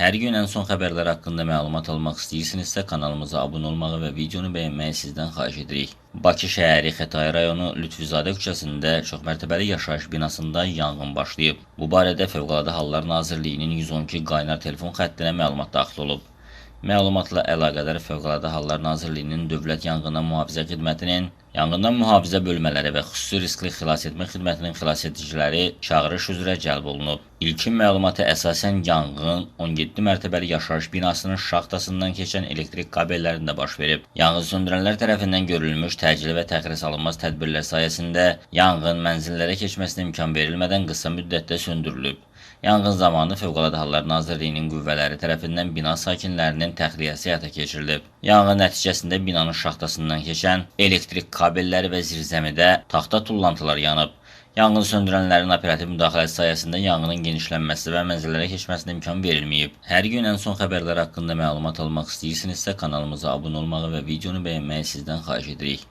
Hər gün ən son xəbərlər haqqında məlumat almaq istəyirsinizsə kanalımıza abunə olmağı və videonu bəyənməyi sizdən xahiş edirik. Bakı şəhəri Xətai rayonu Lütfüzadə küçəsində çoxmərtəbəli yaşayış binasında yanğın başlayıb. Bu barədə Fövqəladə Hallar Nazirliyinin 112 qaynar telefon xəttinə məlumat daxil olub. Məlumatla əlaqədar Fövqəladə Hallar Nazirliyinin Dövlət Yanğından Mühafizə Xidmətinin, Yanğından Mühafizə bölmələri və Xüsusi Riskli Xilasetmə Xidmətinin xilasediciləri çağırış üzrə cəlb olunub. İlkin məlumata əsasən yanğın 17 mərtəbəli yaşayış binasının şaxtasından keçən elektrik kabellərində baş verib. Yanğın söndürənlər tərəfindən görülmüş təcili və təxirə salınmaz tədbirlər sayəsində yanğın mənzillərə keçməsinə imkan verilmədən qısa müddətdə söndürülüb. Yanğın zamanı Fövqəladə Hallar Nazirliyinin qüvvələri tərəfindən bina sakinlərinin təxliyəsi həyata keçirilib. Yanğın nəticəsində binanın şaxtasından keçən elektrik kabelləri və zirzəmidə taxta tullantılar yanıb. Yanğın söndürənlərin operativ müdaxiləsi sayəsində yanğının genişlənməsi və mənzillərə keçməsinə imkan verilməyib. Hər gün ən son xəbərlər haqqında məlumat almaq istəyirsinizsə kanalımıza abunə olmağı və videonu bəyənməyi sizdən xahiş edirik.